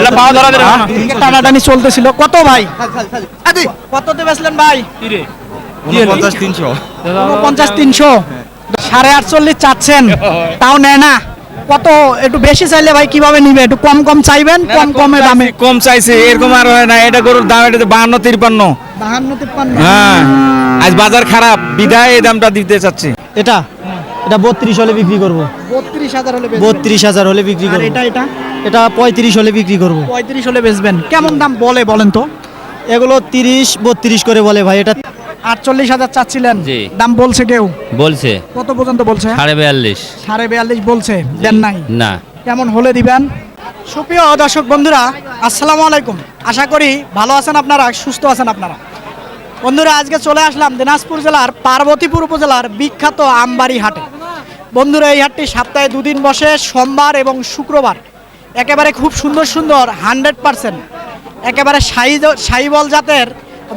এটা পাওয়া ধরা দিলাম টানাটানি চলতেছিল। কত ভাই? কততে বেচলেন ভাই? পঞ্চাশ তিনশো। পঞ্চাশ তিনশো। সাড়ে আটচল্লিশ চাচ্ছেন। তাও নেয় না। কত? একটু বেশি চাইলে ভাই কীভাবে নিবে? একটু কম কম চাইবেন? কম কমে দামে। কম চাইছে। এরকম আর হয় না। এটা গরুর দাম এটা বাহান্ন তিরপান্ন। বাহান্ন তিপ্পান্ন হ্যাঁ। আজ বাজার খারাপ। বিদায় এই দামটা দিতে চাচ্ছি। এটা? এটা বত্রিশ হলে বিক্রি করব। বত্রিশ হাজার হলে বত্রিশ হাজার হলে বিক্রি করব। এটা এটা? এটা পঁয়ত্রিশ হলে বিক্রি করব। পঁয়ত্রিশ হলে বেচবেন। কেমন দাম বলে বলেন তো? এগুলো তিরিশ বত্রিশ করে বলে ভাই এটা আটচল্লিশ হাজার চাচ্ছিলেন। জি। দাম বলছে কেউ? বলছে। কত পর্যন্ত বলছে? সাড়ে বিয়াল্লিশ। সাড়ে বিয়াল্লিশ বলছে। দেন নাই? না। কেমন হলে দিবেন? সুপ্রিয় দর্শক বন্ধুরা আসসালামু আলাইকুম। আশা করি ভালো আছেন আপনারা সুস্থ আছেন আপনারা। বন্ধুরা আজকে চলে আসলাম দিনাজপুর জেলার পার্বতীপুর উপজেলার বিখ্যাত আমবাড়ি হাটে। বন্ধুরা, এই হাটটি সপ্তাহে দুদিন বসে, সোমবার এবং শুক্রবার। একেবারে খুব সুন্দর সুন্দর, হান্ড্রেড পারসেন্ট। একেবারে সাই সাইবল জাতের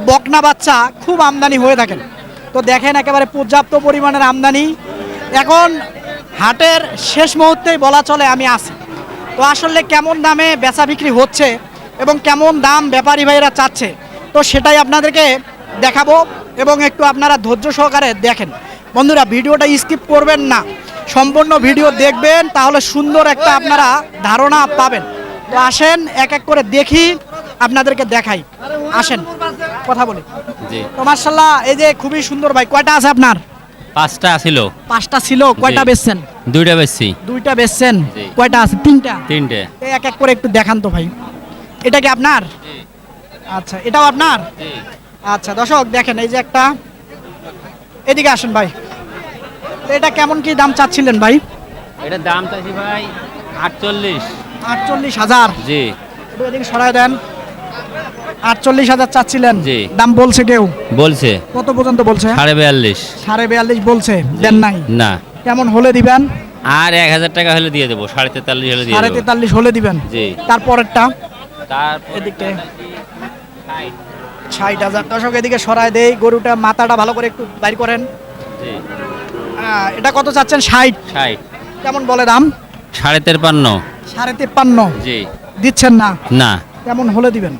বকনা বাচ্চা খুব আমদানি হয়ে থাকেন। তো দেখেন একেবারে পর্যাপ্ত পরিমাণের আমদানি। এখন হাটের শেষ মুহূর্তেই বলা চলে, আমি আছি। তো আসলে কেমন দামে বেচা বিক্রি হচ্ছে এবং কেমন দাম ব্যাপারী ভাইরা চাচ্ছে, তো সেটাই আপনাদেরকে দেখাবো এবং একটু আপনারা ধৈর্য সহকারে দেখেন। বন্ধুরা, ভিডিওটা স্কিপ করবেন না। সম্পূর্ণ ভিডিও দেখবেন তাহলে সুন্দর একটা আপনারা ধারণা পাবেন। তো আসেন এক এক করে দেখি আপনাদেরকে দেখাই। আসেন কথা বলি। জি। তো মার্শাল্লাহ এই যে খুবই সুন্দর ভাই কয়টা আছে আপনার? পাঁচটা ছিল। পাঁচটা ছিল কয়টা। বেচছেন? দুইটা বেশি দুইটা বেচছেন কয়টা আছে? তিনটা? তিনটে। এক এক করে একটু দেখান তো ভাই। এটা কি আপনার? আচ্ছা এটাও আপনার? আচ্ছা দর্শক দেখেন এই যে একটা। এদিকে আসেন ভাই। এটা কেমন কি দাম চাচ্ছিলেন ভাই? এটার দাম চাইছি ভাই আটচল্লিশ। আটচল্লিশ হাজার। জি। একটু এদিকে সরাই দেন। আটচল্লিশ হাজার চাচ্ছিলেন। জি। দাম বলছে কেউ? বলছে। কত পর্যন্ত বলছে? সাড়ে বিয়াল্লিশ। সাড়ে বিয়াল্লিশ বলছে। দেন নাই? না। কেমন হলে দিবেন? আর এক হাজার টাকা হলে দিয়ে দেবো। সাড়ে তেতাল্লিশ হলে দিয়ে সাড়ে দেবো। তেতাল্লিশ হলে দিবেন? জি। তারপরেরটা? তারপর এদিকে। ষাট হাজার। দর্শক এদিকে সরাই দেই। গরুটা মাথাটা ভালো করে একটু বাইর করেন। জি। এটা কত চাচ্ছেন? ষাট। ষাট। কেমন বলে দাম? সাড়ে তেরপান্ন সাড়ে তিপ্পান্ন। জি। দিচ্ছেন না? না। কেমন হলে দিবেন?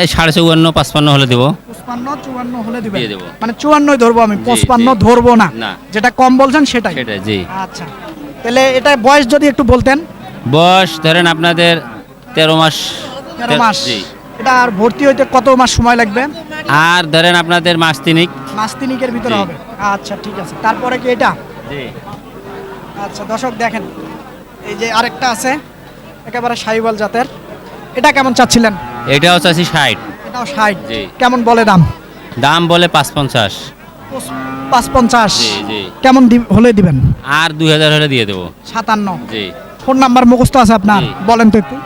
এই সাড়ে চৌয়ান্ন পাঁচপান্ন হলে দেবো। পঁচপান্ন চুয়ান্ন হলে দিবেন। দিয়ে দেবো। মানে চুয়ান্নই ধরবো আমি পঁচপান্ন ধরবো না। না। যেটা কম বলছেন সেটাই। সেটা জি। আচ্ছা। তাহলে এটা বয়স যদি একটু বলতেন? বয়স ধরেন আপনাদের তেরো মাস। তেরো মাস। এটা আর ভর্তি হইতে কত মাস সময় লাগবে? আর ধরেন আপনাদের মাস তিনিক। মাস তিনিকের ভিতরে জি। হবে। আচ্ছা ঠিক আছে। তারপরে কি এটা? জি। আচ্ছা দর্শক দেখেন এই যে আরেকটা আছে একেবারে সাইবল জাতের। এটা কেমন চাচ্ছিলেন? এটাও চাচ্ছি ষাট। এটাও ষাট। জি। কেমন বলে দাম? দাম বলে পাঁচ পঞ্চাশ। পাঁচ পঞ্চাশ। জি জি। কেমন দি- হলে দিবেন? আর দুই হাজার হলে দিয়ে দেবো। সাতান্ন। জি। ফোন নাম্বার মুখস্থ আছে আপনার? জি। বলেন তো একটু।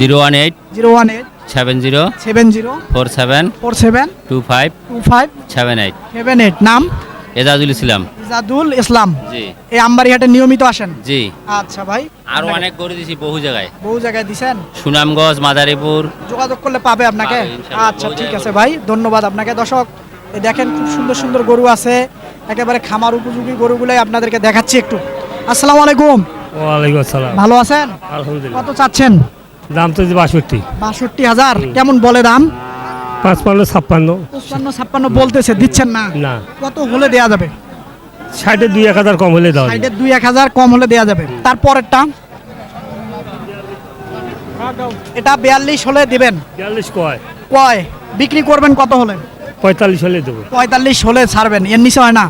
Zero one eight zero one eight seven zero seven zero four seven four seven two five two five seven eight seven eight নাম? এজাজুল ইসলাম। ইজাদুল ইসলাম। জি। এই আমবাড়িহাটে নিয়মিত আসেন? জি। আচ্ছা ভাই। আরও অনেক করে দিছি বহু জায়গায়। বহু জায়গায় দিছেন? সুনামগঞ্জ মাদারীপুর। যোগাযোগ করলে পাবে আপনাকে? আচ্ছা ঠিক আছে ভাই ধন্যবাদ আপনাকে। দর্শক এই দেখেন খুব সুন্দর সুন্দর গরু আছে। একেবারে খামার উপযোগী গরুগুলাই আপনাদেরকে দেখাচ্ছি একটু। আসসালামু আলাইকুম। ওয়ালাইকুম আসসালাম। ভালো আছেন? আলহামদুলিল্লাহ। কত চাচ্ছেন? দাম তো বাষট্টি। বাষট্টি হাজার কেমন বলে দাম? পাঁচপান্ন ছাপ্পান্ন। পঞ্চান্ন ছাপ্পান্ন বলতেছে দিচ্ছেন না? না। কত হলে দেয়া যাবে? ষাটে দুই এক হাজার কম হলে দাও সাইডের দুই এক হাজার কম হলে দেয়া যাবে। তারপরেরটা? এটা বিয়াল্লিশ হলে দিবেন। বিয়াল্লিশ কয়? কয়? বিক্রি করবেন কত হলে? পঁয়তাল্লিশ হলে দেবো। পঁয়তাল্লিশ হলে ছাড়বেন। এর নিচে হয় না?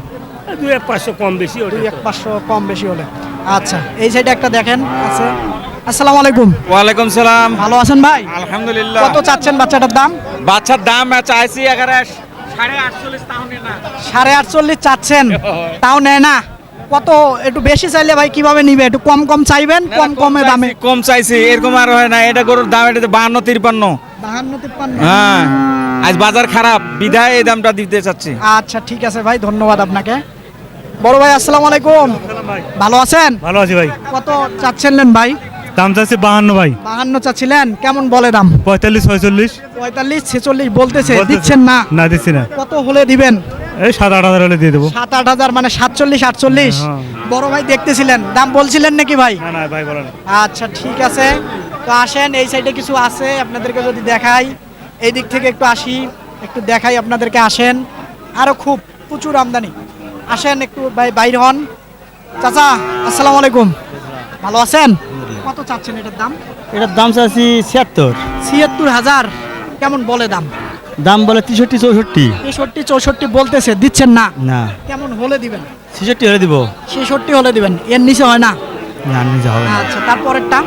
দুই এক পাঁচশো কম বেশি দুই এক পাঁচশো কম বেশি হলে। আচ্ছা এই সাইডে একটা দেখেন আছে। আসসালামু আলাইকুম। ওয়ালাইকুম সালাম। ভালো আছেন ভাই? আলহামদুলিল্লাহ। কত চাচ্ছেন বাচ্চাটার দাম? বাচ্চার দাম চাইছি এগারো সাড়ে আটচল্লিশ সাড়ে আটচল্লিশ চাচ্ছেন তাও নেয় না। কত একটু বেশি চাইলে ভাই কীভাবে নিবে? একটু কম কম চাইবেন কম কমে দামে? কম চাইছি এরকম আর হয় না। এটা গরুর দাম এটা বাহান্ন তিরপান্ন। বাহান্ন তিপ্পান্ন হ্যাঁ। আজ বাজার খারাপ বিদায় এই দামটা দিতে চাচ্ছি। আচ্ছা ঠিক আছে ভাই ধন্যবাদ আপনাকে। বড় ভাই আসসালামু আলাইকুম। ভালো আছেন? ভালো আছি ভাই। কত চাচ্ছিলেন ভাই? দাম চাচ্ছে বাহান্ন ভাই। বাহান্ন চাচ্ছিলেন কেমন বলে দাম? পঁয়তাল্লিশ ছয়চল্লিশ। পঁয়তাল্লিশ ছেচল্লিশ বলতেছে। দিচ্ছেন না? না দিচ্ছি না। কত হলে দিবেন? এই সাত আট হাজার হলে দিয়ে দেবো। সাত আট হাজার মানে সাতচল্লিশ আটচল্লিশ? হ্যাঁ। বড় ভাই দেখতেছিলেন। দাম বলছিলেন নাকি ভাই? না না ভাই বলেন। আচ্ছা ঠিক আছে। তো আসেন এই সাইডে কিছু আছে আপনাদেরকে যদি দেখাই। এই দিক থেকে একটু আসি একটু দেখাই আপনাদেরকে আসেন। আরও খুব প্রচুর আমদানি। আসেন একটু ভাই বাইর হন। চাচা আসসালামু আলাইকুম। ভালো আছেন? কত চাচ্ছেন এটার দাম? এটার দাম চাচ্ছি ছিয়াত্তর। ছিয়াত্তর হাজার। কেমন বলে দাম? দাম বলে তেষট্টি চৌষট্টি। তেষট্টি চৌষট্টি বলতেছে দিচ্ছেন না? না। কেমন হলে দিবেন? ছেষট্টি হলে দিব। ছেষট্টি হলে দিবেন। এর নিচে হয় না? না নিজে হবে না। আচ্ছা তারপরেরটা?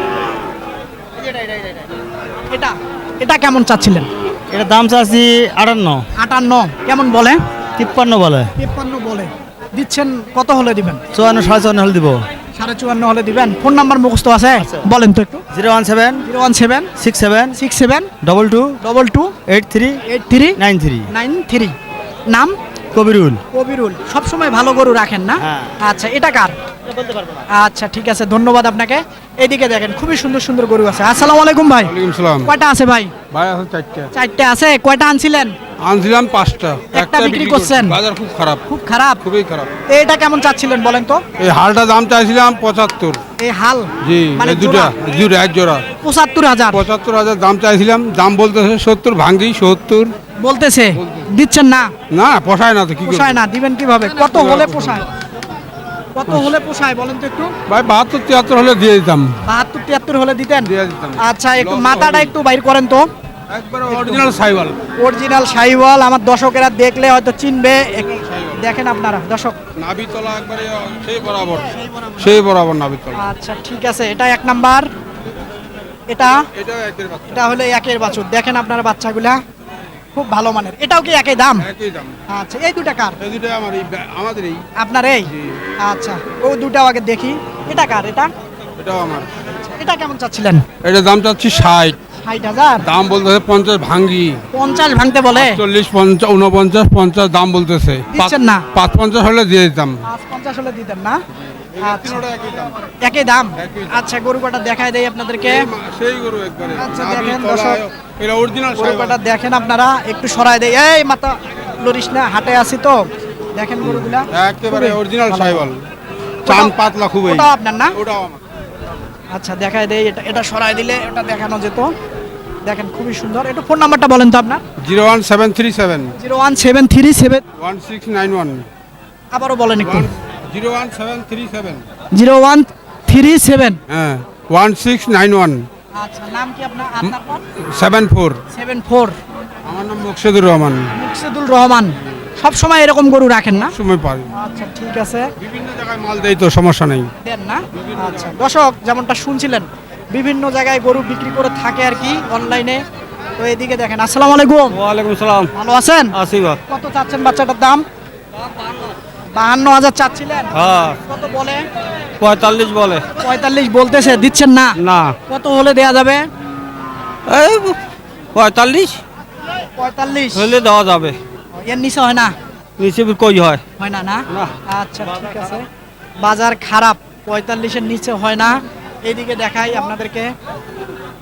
এটা এটা কেমন চাচ্ছিলেন? এটার দাম চাচ্ছি আটান্ন। আটান্ন কেমন বলে? তিপ্পান্ন বলে। তিপ্পান্ন বলে। দিচ্ছেন কত হলে দিবেন? চুয়ান্ন সাড়ে চুয়ান্ন হলে দিব। সাড়ে চুয়ান্ন হলে দিবেন। ফোন নাম্বার মুখস্থ আছে? বলেন তো একটু। Zero one seven zero one seven six seven six seven double two double two eight three eight three nine three. Nine three. নাম? কবিরুল? কবিরুল। সবসময় ভালো গরু রাখেন না? হ্যাঁ। আচ্ছা এটা কার? আচ্ছা ঠিক আছে ধন্যবাদ আপনাকে। এদিকে দেখেন খুবই সুন্দর সুন্দর গরু আছে। আসসালামু আলাইকুম ভাই। ওয়ালাইকুম সালাম। কয়টা আছে ভাই? ভাই আছে চারটে। চারটে আছে। কয়টা আনছিলেন? আনছিলাম পাঁচটা। একটা বিক্রি করছেন? বাজার খুব খারাপ। খুব খারাপ? খুবই খারাপ। এটা কেমন চাচ্ছিলেন বলেন তো? এই হালটা দাম চাইছিলাম পঁচাত্তর। এই হাল? জি মানে দুটা জোড়া এক জোড়া। পঁচাত্তর হাজার। পঁচাত্তর হাজার দাম চাইছিলাম। দাম বলতেছে সত্তর ভাঙ্গি সত্তর। বলতেছে দিচ্ছেন না? না পোষায় না তো কি পোষায় না দিবেন কীভাবে? কত হলে পোষায়। কত হলে পোষায় বলেন তো একটু? ভাই বাহাত্তর তিয়াত্তর হলে দিয়ে দিতাম। বাহাত্তর তিয়াত্তর হলে দিতেন? দিয়ে দিতাম। আচ্ছা একটু মাথাটা একটু বাইর করেন তো। একবার অরিজিনাল সাইওয়াল। অরিজিনাল শাহিওয়াল আমার দর্শকেরা দেখলে হয়তো চিনবে। দেখেন আপনারা দর্শক। নাবিতলা একবারে সেই বরাবর। সেই বরাবর নাবিতলা আচ্ছা ঠিক আছে এটা এক নাম্বার। এটা? এটা একের বাচ্চা এটা হলো একের বাছুর। দেখেন আপনারা বাচ্চাগুলা। খুব ভালো মানের। এটাও কি একই দাম? একই দাম। আচ্ছা এই দুটা কার? এই দুটো আমার এই আমাদের এই। আপনার এই? আচ্ছা ও দুটাও আগে দেখি। এটা কার এটা? এটাও আমার। এটা কেমন চাচ্ছিলেন? এটা দাম চাচ্ছি ষাট। ষাট হাজার? দাম বলতেছে পঞ্চাশ ভাঙ্গি। পঞ্চাশ ভাঙতে বলে? চল্লিশ পঞ্চাশ উনপঞ্চাশ পঞ্চাশ দাম বলতেছে। না? পাঁচ পঞ্চাশ হলে দিয়ে দিতাম। পাঁচ পঞ্চাশ হলে দিতেন না? আচ্ছা একই দাম। একই দাম। আচ্ছা গরু কটা দেখাই দেই আপনাদেরকে। সেই গরু একবারে। আচ্ছা, দেখেন, দর্শক। এটা অরিজিনাল গরু কটা দেখেন আপনারা একটু সরাই দেয় এই মাথা লরিস না হাটে আছি তো। দেখেন গরুগুলা। একেবারে অরিজিনাল সাইবল চান পাতলা খুবই। ওটাও আপনার না? ওটাও আমার। আচ্ছা দেখাই দেই। এটা এটা সরাই দিলে এটা দেখানো যেত। দেখেন খুবই সুন্দর। একটু ফোন নাম্বারটা বলেন তো আপনার। Zero one seven three seven. Zero one seven three seven. One six nine one. আবারও বলেন একটু। Zero one seven three seven. Zero one three seven. হ্যাঁ ওয়ান সিক্স নাইন ওয়ান আচ্ছা নাম কি আপনার? আপনার সেভেন ফোর সেভেন ফোর আমার নাম মুকসেদুর রহমান। মুকসিদুল রহমান। সব সময় এরকম গরু রাখেন না? সময় পাই আচ্ছা ঠিক আছে। বিভিন্ন জায়গায় মাল দেই তো সমস্যা নেই। দেন না? আচ্ছা দর্শক যেমনটা শুনছিলেন বিভিন্ন জায়গায় গরু বিক্রি করে থাকে আর কি অনলাইনে তো এদিকে দেখেন আসসালামু আলাইকুম। ওয়ালাইকুম সালাম। ভালো আছেন? কত চাচ্ছেন বাচ্চাটার দাম? বাহান্ন হাজার চাচ্ছিলেন? হ্যাঁ। কত বলে? পঁয়তাল্লিশ বলে। পঁয়তাল্লিশ বলতেছে দিচ্ছেন না? না। কত হলে দেয়া যাবে? এই পঁয়তাল্লিশ। পঁয়তাল্লিশ। হলে দেওয়া যাবে। এর নিচে হয় না? নিচে কই হয়? হয় না না? না। আচ্ছা ঠিক আছে। বাজার খারাপ পঁয়তাল্লিশের নিচে হয় না। এইদিকে দেখাই আপনাদেরকে।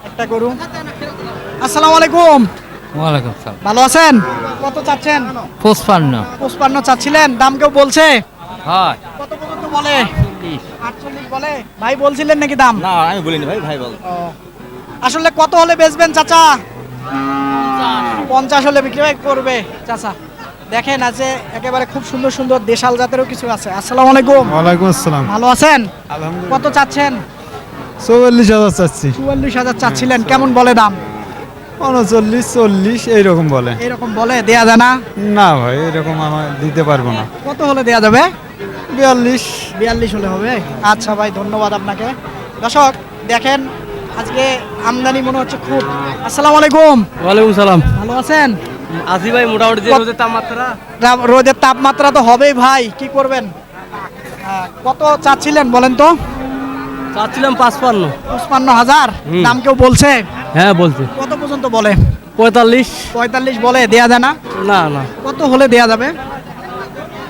একটা গরু। আসসালামু আলাইকুম। ওয়ালাইকুম সালাম। ভালো আছেন? কত চাচ্ছেন? পঁচপান্ন। পঁচপান্ন চাচ্ছিলেন দাম কেউ বলছে? হয়। কত পর্যন্ত বলে? আটচল্লিশ। বলে। ভাই বলছিলেন নাকি দাম? না আমি বলিনি ভাই ভাই বল। আসলে কত হলে বেচবেন চাচা? পঞ্চাশ হলে বিক্রি করবে চাচা। দেখেন আছে একেবারে খুব সুন্দর সুন্দর দেশাল জাতেরও কিছু আছে। আসসালামু আলাইকুম। ওয়ালাইকুম আসসালাম। ভালো আছেন? কত চাচ্ছেন? চৌচল্লিশ হাজার চাচ্ছি। চুয়াল্লিশ হাজার চাচ্ছিলেন কেমন বলে দাম? উনচল্লিশ চল্লিশ এইরকম বলে। এরকম বলে দেয়া যায় না? না ভাই এরকম আমার দিতে পারব না। কত হলে দেয়া যাবে? বিয়াল্লিশ। বিয়াল্লিশ হলে হবে? আচ্ছা ভাই ধন্যবাদ আপনাকে। দর্শক দেখেন আজকে আমদানি মনে হচ্ছে খুব। আসসালামু আলাইকুম। ওয়ালাইকুম সালাম। ভালো আছেন? আসি ভাই মোটামুটি যে রোদের তাপমাত্রা। রোদের তাপমাত্রা তো হবেই ভাই কি করবেন? কত চাচ্ছিলেন বলেন তো? চাচ্ছিলাম পাঁচপান্ন। পঁচপান্ন হাজার। দাম কেউ বলছে? হ্যাঁ বলছি। কত পর্যন্ত বলে? পঁয়তাল্লিশ। পঁয়তাল্লিশ বলে দেয়া যায় না? না না। কত হলে দেয়া যাবে?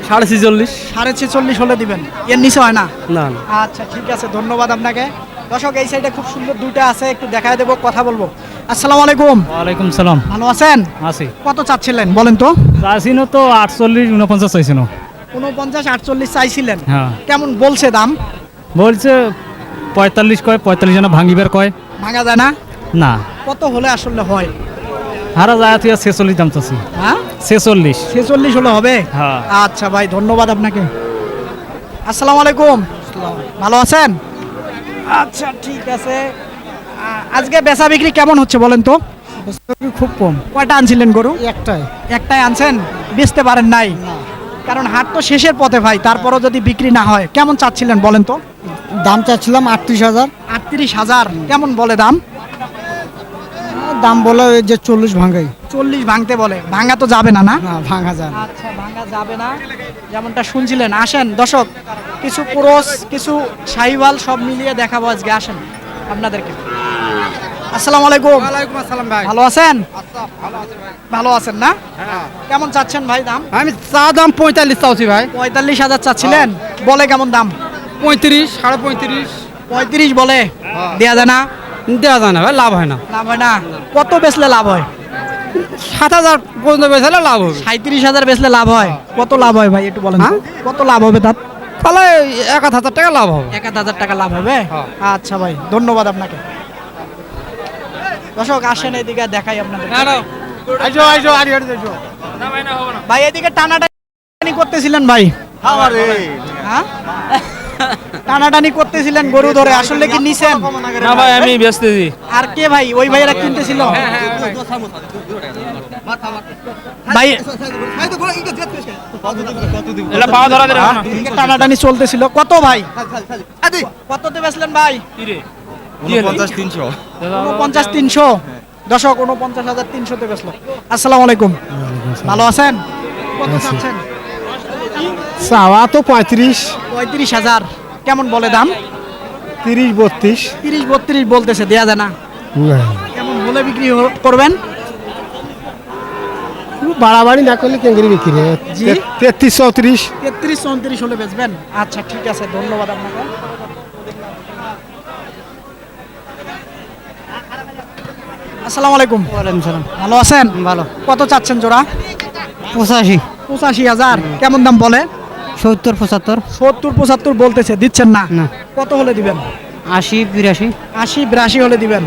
সাড়ে ছিচল্লিশ। সাড়ে ছেচল্লিশ হলে দিবেন। এর নিচে হয় না? না আচ্ছা ঠিক আছে ধন্যবাদ আপনাকে। দর্শক এই সাইডে খুব সুন্দর দুইটা আছে একটু দেখায় দেবো কথা বলব। আসসালামু আলাইকুম। ওয়ালাইকুম সালাম। ভালো আছেন? আছি। কত চাচ্ছিলেন বলেন তো? চাইছিনো তো আটচল্লিশ উনপঞ্চাশ চাইছিনো উনপঞ্চাশ আটচল্লিশ চাইছিলেন। হ্যাঁ। কেমন বলছে দাম? বলছে পঁয়তাল্লিশ কয় পঁয়তাল্লিশ জন ভাঙিবার কয়। ভাঙা যায় না? না। কত হলে আসলে হয়? হারা যায় তুই ছেচল্লিশ দাম চাচ্ছি। হ্যাঁ? ছেচল্লিশ। ছেচল্লিশ হলে হবে? হ্যাঁ। আচ্ছা ভাই ধন্যবাদ আপনাকে। আসসালামু আলাইকুম। ভালো আছেন? আচ্ছা ঠিক আছে। আজকে বেচা বিক্রি কেমন হচ্ছে বলেন তো? খুব কম। কয়টা আনছিলেন গরু? একটাই। একটাই আনছেন? বেচতে পারেন নাই? কারণ হাট তো শেষের পথে ভাই তারপরও যদি বিক্রি না হয় কেমন চাচ্ছিলেন বলেন তো? দাম চাচ্ছিলাম আটত্রিশ হাজার। আটত্রিশ হাজার কেমন বলে দাম? দাম বলে যে চল্লিশ ভাঙাই। চল্লিশ ভাঙতে বলে। ভাঙা তো যাবে না না? ভাঙা যায়। আচ্ছা ভাঙা যাবে না। যেমনটা শুনছিলেন আসেন দর্শক কিছু পুরুষ কিছু সাহিওয়াল সব মিলিয়ে দেখাবো আজকে আসেন আপনাদেরকে। আসসালামু আলাইকুম। ওয়ালাইকুম আসসালাম ভাই। ভালো আছেন? ভালো আছেন না? কেমন চাচ্ছেন ভাই দাম? আমি চা দাম পঁয়তাল্লিশ চাচ্ছি ভাই। পঁয়তাল্লিশ হাজার চাচ্ছিলেন? বলে কেমন দাম? পঁয়ত্রিশ সাড়ে পঁয়ত্রিশ। পঁয়ত্রিশ বলে। দেয়া যায় না? দেওয়া যায় না ভাই লাভ হয় না। লাভ হয় না। কত বেচলে লাভ হয়? সাত হাজার পর্যন্ত বেচলে লাভ হবে। সাঁত্রিশ হাজার বেচলে লাভ হয়। কত লাভ হয় ভাই একটু বলেন হ্যাঁ? কত লাভ হবে তার? তাহলে এক হাজার টাকা লাভ হবে। এক হাজার টাকা লাভ হবে? হ্যাঁ। আচ্ছা ভাই ধন্যবাদ আপনাকে। দর্শক আসেন এদিকে দেখাই আপনাদের। ভাই এদিকে টানাটানি করতেছিলেন ভাই। হ্যাঁ? টানাটানি করতেছিলেন গরু ধরে আসলে কি নিছেন? না ভাই আমি ব্যস্ত দিই আর কে ভাই? ওই ভাইয়েরা কিনতেছিল? ভাই টানাটানি চলতেছিল। কত ভাই? কততে বেচলেন ভাই? উনপঞ্চাশ তিনশো। দশক উনপঞ্চাশ হাজার তিনশোতে বেচলো। আসসালামু আলাইকুম। ভালো আছেন? কত চাচ্ছেন? চাওয়া তো পঁয়ত্রিশ। পঁয়ত্রিশ হাজার। কেমন বলে দাম? তিরিশ বত্রিশ। তিরিশ বত্রিশ বলতেছে দেয়া যায় না। কেমন বলে বিক্রি করবেন? বাড়াবাড়ি না করলে কেঙ্গরি বিক্রি জি? তেত্রিশ চৌত্রিশ। তেত্রিশ চৌত্রিশ হলে বেচবেন। আচ্ছা ঠিক আছে ধন্যবাদ আপনাকে। আসসালামু আলাইকুম। ওয়ালাইকুম সালাম। ভালো আছেন? ভালো। কত চাচ্ছেন জোড়া? পঁচাশি। পঁচাশি হাজার। কেমন দাম বলে? সত্তর পঁচাত্তর? সত্তর পঁচাত্তর বলতেছে দিচ্ছেন না? না। কত হলে দিবেন? আশি বিরাশি। আশি বিরাশি হলে দিবেন?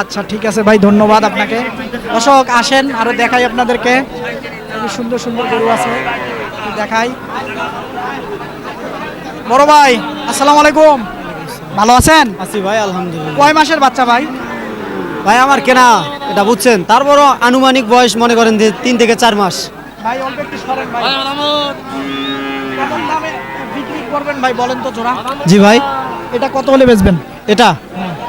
আচ্ছা ঠিক আছে ভাই ধন্যবাদ আপনাকে। দর্শক আসেন আরও দেখাই আপনাদেরকে। সুন্দর সুন্দর গরু আছে দেখাই। বড় ভাই আসসালামু আলাইকুম। ভালো আছেন? আছি ভাই আলহামদুলিল্লাহ। কয় মাসের বাচ্চা ভাই? ভাই আমার কেনা এটা বুঝছেন। তারপরও আনুমানিক বয়স মনে করেন যে তিন থেকে চার মাস। ভাই অল্প একটু সরেন ভাই। কেমন দামে বিক্রি করবেন ভাই বলেন তো জোড়া। জি ভাই এটা কত হলে বেচবেন? এটা?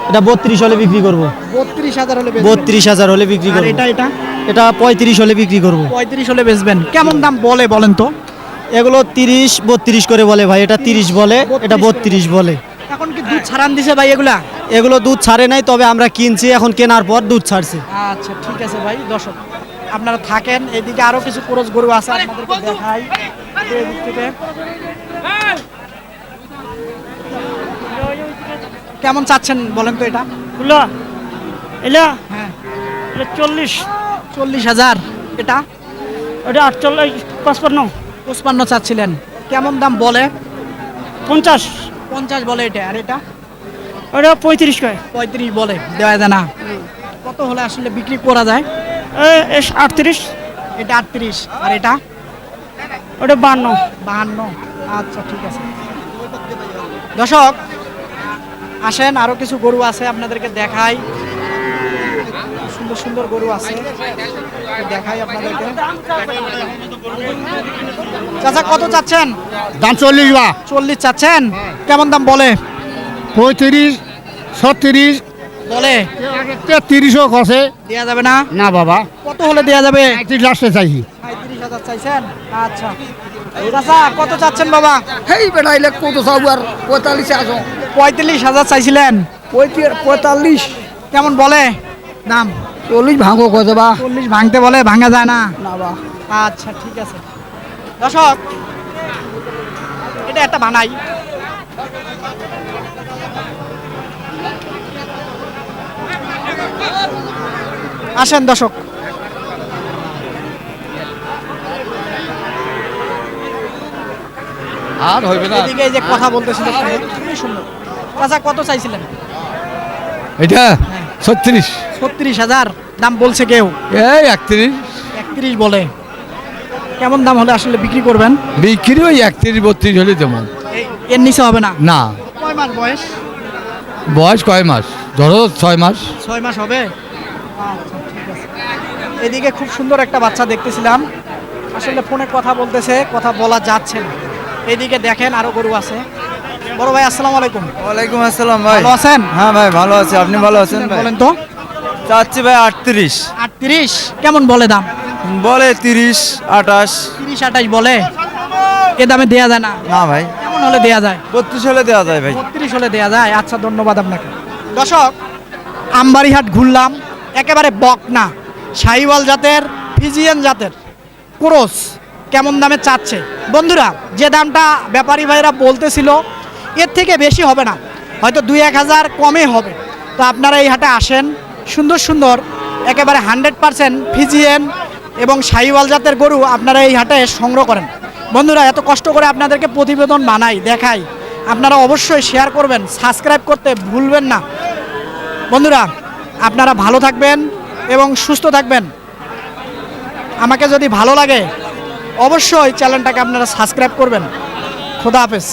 এটা বত্রিশ হলে বিক্রি করব। বত্রিশ হাজার হলে বত্রিশ হাজার হলে বিক্রি আর করব। এটা এটা? এটা পঁয়ত্রিশ হলে বিক্রি করব। পঁয়ত্রিশ হলে বেচবেন। কেমন দাম বলে বলেন তো? এগুলো তিরিশ বত্রিশ করে বলে ভাই এটা তিরিশ বলে এটা বত্রিশ বলে। এখন কি দুধ ছাড়ান দিছে ভাই এগুলা? এগুলো দুধ ছাড়ে নাই তবে আমরা কিনছি এখন কেনার পর দুধ ছাড়ছে। আচ্ছা ঠিক আছে ভাই দর্শক। আপনারা থাকেন। এদিকে আরও কিছু ক্রোজ গরু আছে আপনাদেরকে দেখাই। এদিক থেকে কেমন চাচ্ছেন বলেন তো এটা? এলা হ্যাঁ। এটা চল্লিশ। চল্লিশ হাজার। এটা? ওটা আটচল্লিশ পাঁচপান্ন। পঁচপান্ন চাচ্ছিলেন। কেমন দাম বলে? পঞ্চাশ। পঞ্চাশ বলে এটা। আর এটা? ওটা পঁয়ত্রিশ কয়। পঁয়ত্রিশ বলে। দেওয়া যায় না। কত হলে আসলে বিক্রি করা যায়? আটত্রিশ? এটা আটত্রিশ আর এটা? ওটা বান্ন। বাহান্ন আচ্ছা ঠিক আছে। দর্শক আসেন আরও কিছু গরু আছে আপনাদেরকে দেখাই। সুন্দর সুন্দর গরু আছে। দেখাই আপনাদেরকে। চাচা কত চাচ্ছেন? দাম চল্লিশ বা। চল্লিশ চাচ্ছেন? কেমন দাম বলে? পঁয়ত্রিশ ছত্রিশ বলে? তেত্রিশও কষে দেয়া যাবে না? না বাবা। কত হলে দেয়া যাবে? পঁয়ত্রিশ লাস্টে চাইছি। পঁয়ত্রিশ হাজার চাইছেন? আচ্ছা। চাচা কত চাচ্ছেন বাবা? হেই বেটা এলে কত চাবো আর? পঁয়তাল্লিশ আসো। পঁয়ত্রিশ হাজার চাইছিলেন? পঁয়তাল্লিশ। কেমন বলে? দাম? চল্লিশ ভাঙো কত বা। চল্লিশ ভাঙতে বলে ভাঙা যায় না? না বা। আচ্ছা ঠিক আছে। দর্শক এটা একটা বানাই। আসেন দর্শক। আর হইবে না। এদিকে এই যে কথা বলতেছিল খুবই সুন্দর। চাচা কত চাইছিলেন? এটা ছত্রিশ। ছত্রিশ হাজার। দাম বলছে কেউ? এই একত্রিশ। একত্রিশ বলে। কেমন দাম হলে আসলে বিক্রি করবেন? বিক্রি ওই একত্রিশ বত্রিশ হলে তেমন এই- এর নিচে হবে না? না। কয় মাস বয়স? বয়স কয় মাস? ধরো ছয় মাস। ছয় মাস হবে? আচ্ছা, এদিকে খুব সুন্দর একটা বাচ্চা দেখতেছিলাম। আসলে ফোনে কথা বলতেছে কথা বলা যাচ্ছে না। এদিকে দেখেন আরও গরু আছে। বড় ভাই আসসালামু আলাইকুম। ওয়ালাইকুম আসসালাম ভাই। ভালো আছেন? হ্যাঁ ভাই ভালো আছি। আপনি ভালো আছেন ভাই? বলেন তো। চাচ্ছি ভাই আটত্রিশ। আটত্রিশ? কেমন বলে দাম? বলে তিরিশ আঠাশ। তিরিশ আঠাশ বলে। এ দামে দেয়া যায় না। না ভাই। কেমন হলে দেয়া যায়। বত্রিশ হলে দেওয়া যায় ভাই। বত্রিশ হলে দেয়া যায়। আচ্ছা ধন্যবাদ আপনাকে। দর্শক আমবাড়িহাট ঘুরলাম একেবারে বক না সাইওয়াল জাতের ফিজিয়ান জাতের। ক্রোস কেমন দামে চাচ্ছে? বন্ধুরা যে দামটা ব্যাপারী ভাইরা বলতেছিল এর থেকে বেশি হবে না। হয়তো দুই এক হাজার কমে হবে। তো আপনারা এই হাটে আসেন। সুন্দর সুন্দর একেবারে হান্ড্রেড পারসেন্ট ফিজিয়ান এবং সাইওয়াল জাতের গরু আপনারা এই হাটে সংগ্রহ করেন। বন্ধুরা, এত কষ্ট করে আপনাদেরকে প্রতিবেদন বানাই, দেখাই। আপনারা অবশ্যই শেয়ার করবেন সাবস্ক্রাইব করতে ভুলবেন না। বন্ধুরা, আপনারা ভালো থাকবেন এবং সুস্থ থাকবেন। আমাকে যদি ভালো লাগে, অবশ্যই চ্যানেলটাকে আপনারা সাবস্ক্রাইব করবেন। খোদা হাফেজ।